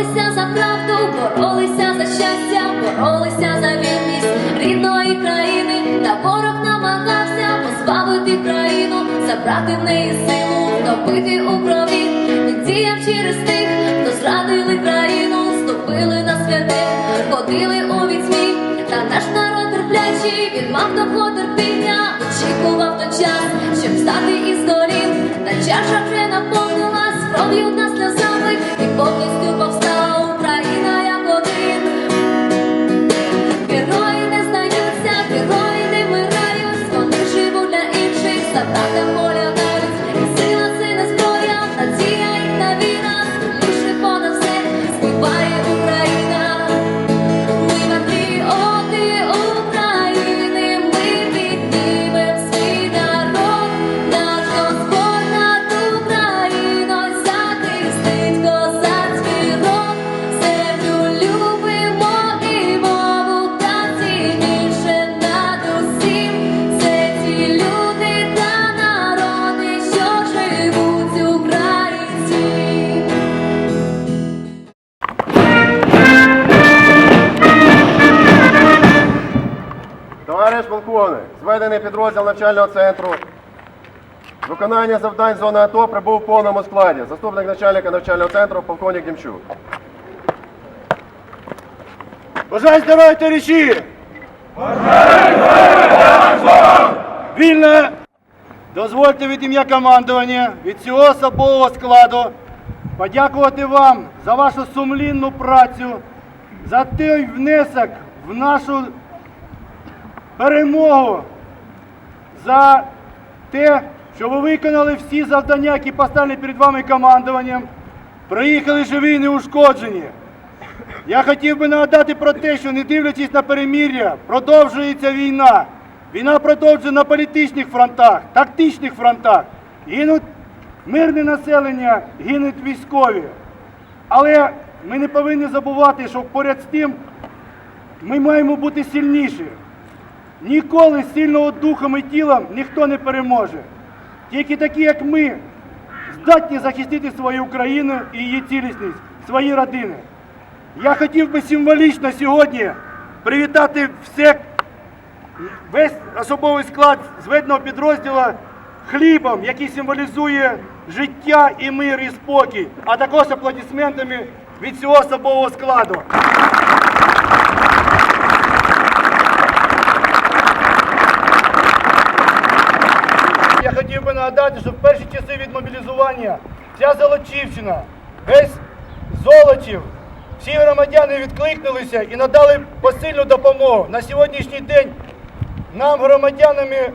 боролися за правду, боролися за щастя, боролися за вільність рідної країни, та ворог намагався позбавити країну, забрати в неї силу, втопити у крові. Він діяв через тих, хто зрадили країну, ступили на святе, ходили у візьмі, та наш народ терплячий, він мав довго терпіння, очікував Товариш зведений підрозділ навчального центру. Виконання завдань зони АТО прибув в повному складі. Заступник начальника навчального центру, полковник Демчук. Бажаю здоров'я, товариші! Вільно! Дозвольте від ім'я командування, від всього особового складу подякувати вам за вашу сумлінну працю, за той внесок в нашу перемогу, за те, що ви виконали всі завдання, які поставлені перед вами командуванням, приїхали живі і неушкоджені. Я хотів би нагадати про те, що не дивлячись на перемір'я, продовжується війна. Війна продовжується на політичних фронтах, тактичних фронтах. Гинуть мирне населення, гинуть військові. Але ми не повинні забувати, що поряд з тим ми маємо бути сильніші. Ніколи сильного духом і тілом ніхто не переможе. Тільки такі, як ми, здатні захистити свою Україну і її цілісність, свої родини. Я хотів би символічно сьогодні привітати все, весь особовий склад зведеного підрозділу хлібом, який символізує життя і мир, і спокій, а також аплодисментами від всього особового складу. Хотів би нагадати, що в перші часи від мобілізування вся Золочівщина, весь Золочів, всі громадяни відкликнулися і надали посильну допомогу. На сьогоднішній день нам, громадянами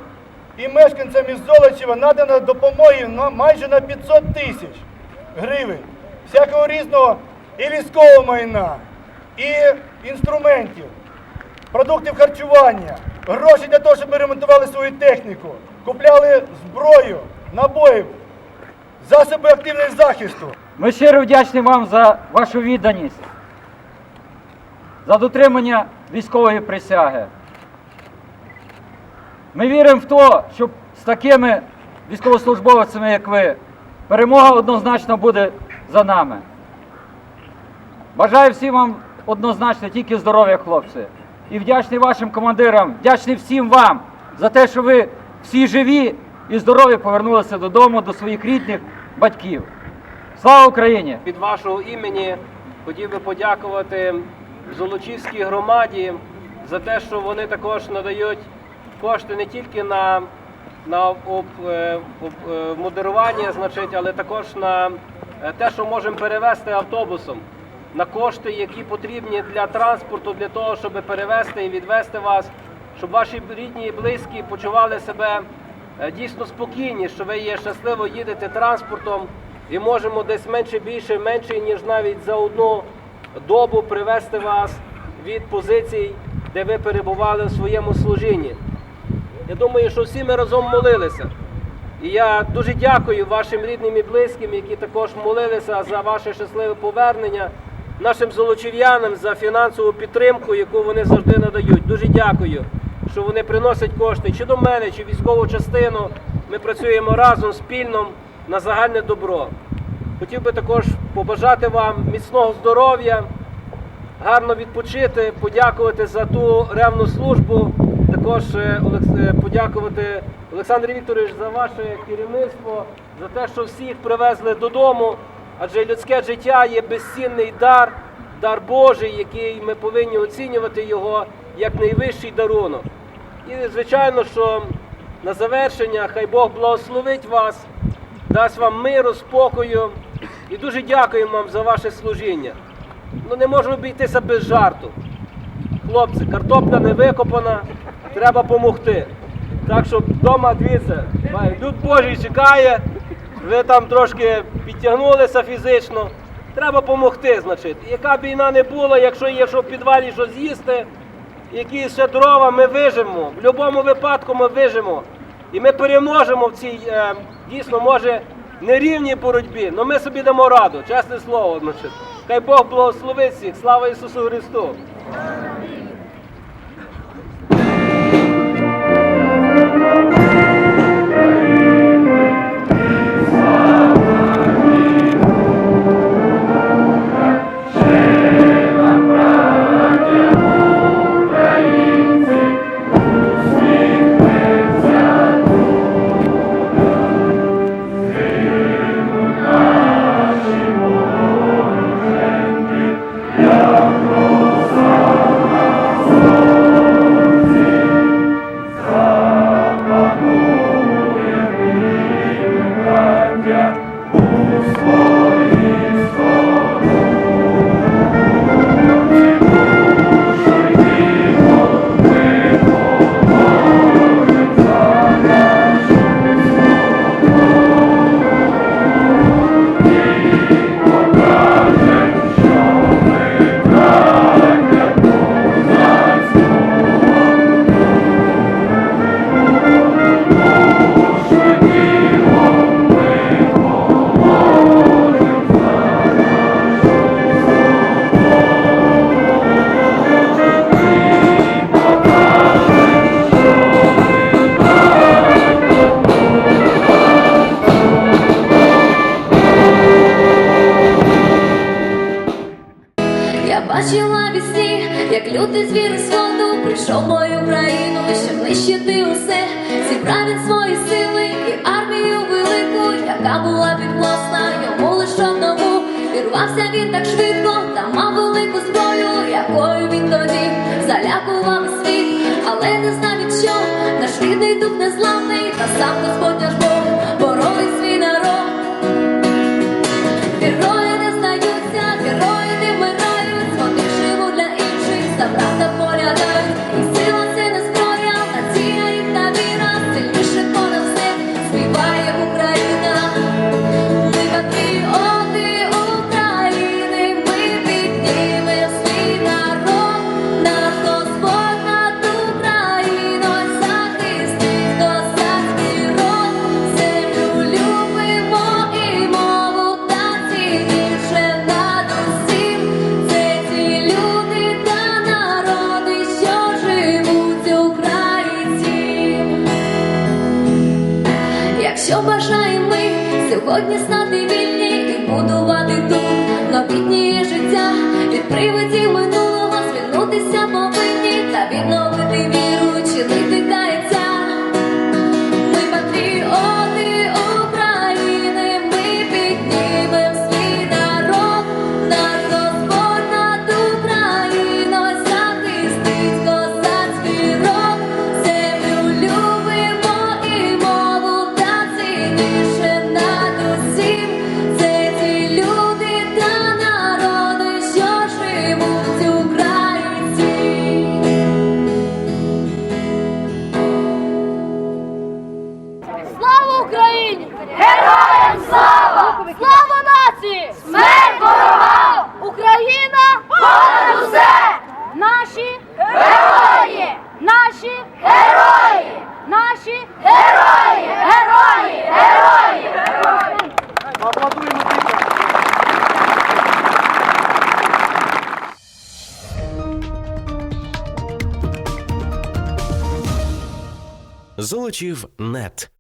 і мешканцями Золочева, надано допомоги майже на 500 тисяч гривень. Всякого різного і військового майна, і інструментів продуктів харчування, гроші для того, щоб ми ремонтували свою техніку, купляли зброю, набої, засоби активного захисту. Ми щиро вдячні вам за вашу відданість, за дотримання військової присяги. Ми віримо в те, що з такими військовослужбовцями, як ви, перемога однозначно буде за нами. Бажаю всім вам однозначно тільки здоров'я, хлопці. І вдячний вашим командирам, вдячний всім вам за те, що ви всі живі і здорові повернулися додому, до своїх рідних батьків. Слава Україні! Від вашого імені хотів би подякувати Золочівській громаді за те, що вони також надають кошти не тільки на, на об, е, об, е, модерування, значить, але також на е, те, що можемо перевезти автобусом, на кошти, які потрібні для транспорту, для того, щоб перевезти і відвезти вас, щоб ваші рідні і близькі почували себе е, дійсно спокійні, що ви є щасливо їдете транспортом і можемо десь менше більше, менше ніж навіть за одну добу привести вас від позицій, де ви перебували в своєму служінні. Я думаю, що всі ми разом молилися. І я дуже дякую вашим рідним і близьким, які також молилися за ваше щасливе повернення, нашим золочів'янам за фінансову підтримку, яку вони завжди надають. Дуже дякую, що вони приносять кошти чи до мене, чи військову частину. Ми працюємо разом спільно на загальне добро. Хотів би також побажати вам міцного здоров'я, гарно відпочити, подякувати за ту ревну службу. Також е, е, подякувати Олександру Вікторович за ваше керівництво, за те, що всіх привезли додому. Адже людське життя є безцінний дар, дар Божий, який ми повинні оцінювати його як найвищий дарунок. І звичайно, що на завершення хай Бог благословить вас, дасть вам миру, спокою. І дуже дякуємо вам за ваше служіння. Ну не можу обійтися без жарту. Хлопці, картопля не викопана, треба допомогти. Так що вдома дивіться, люд Божий чекає, ви там трошки підтягнулися фізично. Треба допомогти, значить. Яка б війна не була, якщо є що в підвалі що з'їсти, якісь ще дрова, ми вижимо. В будь-якому випадку ми вижимо. І ми переможемо в цій е, дійсно, може, нерівній боротьбі, але ми собі дамо раду, чесне слово. Значить. Хай Бог благословить всіх. Слава Ісусу Христу! Була підвласна, йому лише одному. Вірвався він так швидко, та мав велику зброю, якою він тоді залякував світ, але не знав від що, наш рідний дух незламний, та сам Господь наш Бог боронить Якщо бажаємо ми? Сьогодні стати вільні і будувати тут новітнє життя, від привидів минулого. Звільнутися Золочів нет.